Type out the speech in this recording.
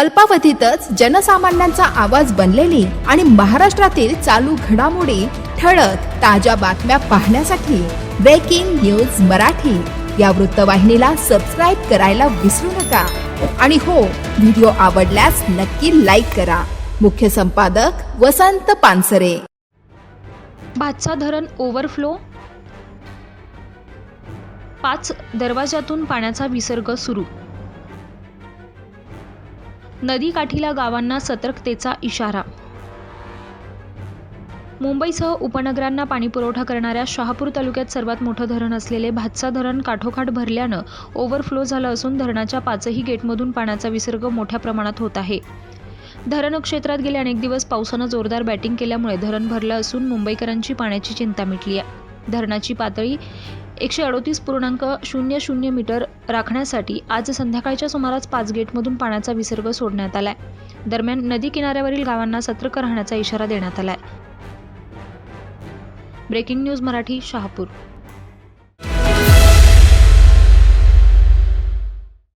अल्पावधीतच जनसामान्यांचा आवाज बनलेली आणि महाराष्ट्रातील चालू घडामोडी ठळक ताज्या बातम्या पाहण्यासाठी ब्रेकिंग न्यूज मराठी. या वृत्तवाहिनीला सबस्क्राईब करायला विसरू नका. आणि हो व्हिडिओ आवडल्यास नक्की लाईक करा. मुख्य संपादक वसंत पानसरे. भातसा धरण ओव्हरफ्लो पाच दरवाजातून पाण्याचा विसर्ग सुरू नदीकाठीला गावांना सतर्कतेचा इशारा. मुंबईसह उपनगरांना पाणीपुरवठा करणाऱ्या शहापूर तालुक्यात सर्वात मोठं धरण असलेले भातसा धरण काठोकाठ भरल्यानं ओव्हरफ्लो झालं असून धरणाच्या पाचही गेटमधून पाण्याचा विसर्ग मोठ्या प्रमाणात होत आहे. धरण क्षेत्रात गेले अनेक दिवस पावसानं जोरदार बॅटिंग केल्यामुळे धरण भरलं असून मुंबईकरांची पाण्याची चिंता मिटली आहे. धरणाची पातळी एकशे अडोतीस पूर्णांक शून्य शून्य मीटर राखण्यासाठी आज संध्याकाळच्या सुमारास पाच गेटमधून पाण्याचा विसर्ग सोडण्यात आलाय. दरम्यान नदी किनाऱ्यावरील गावांना सतर्क राहण्याचा इशारा देण्यात आलाय. Breaking news Marathi Shahapur.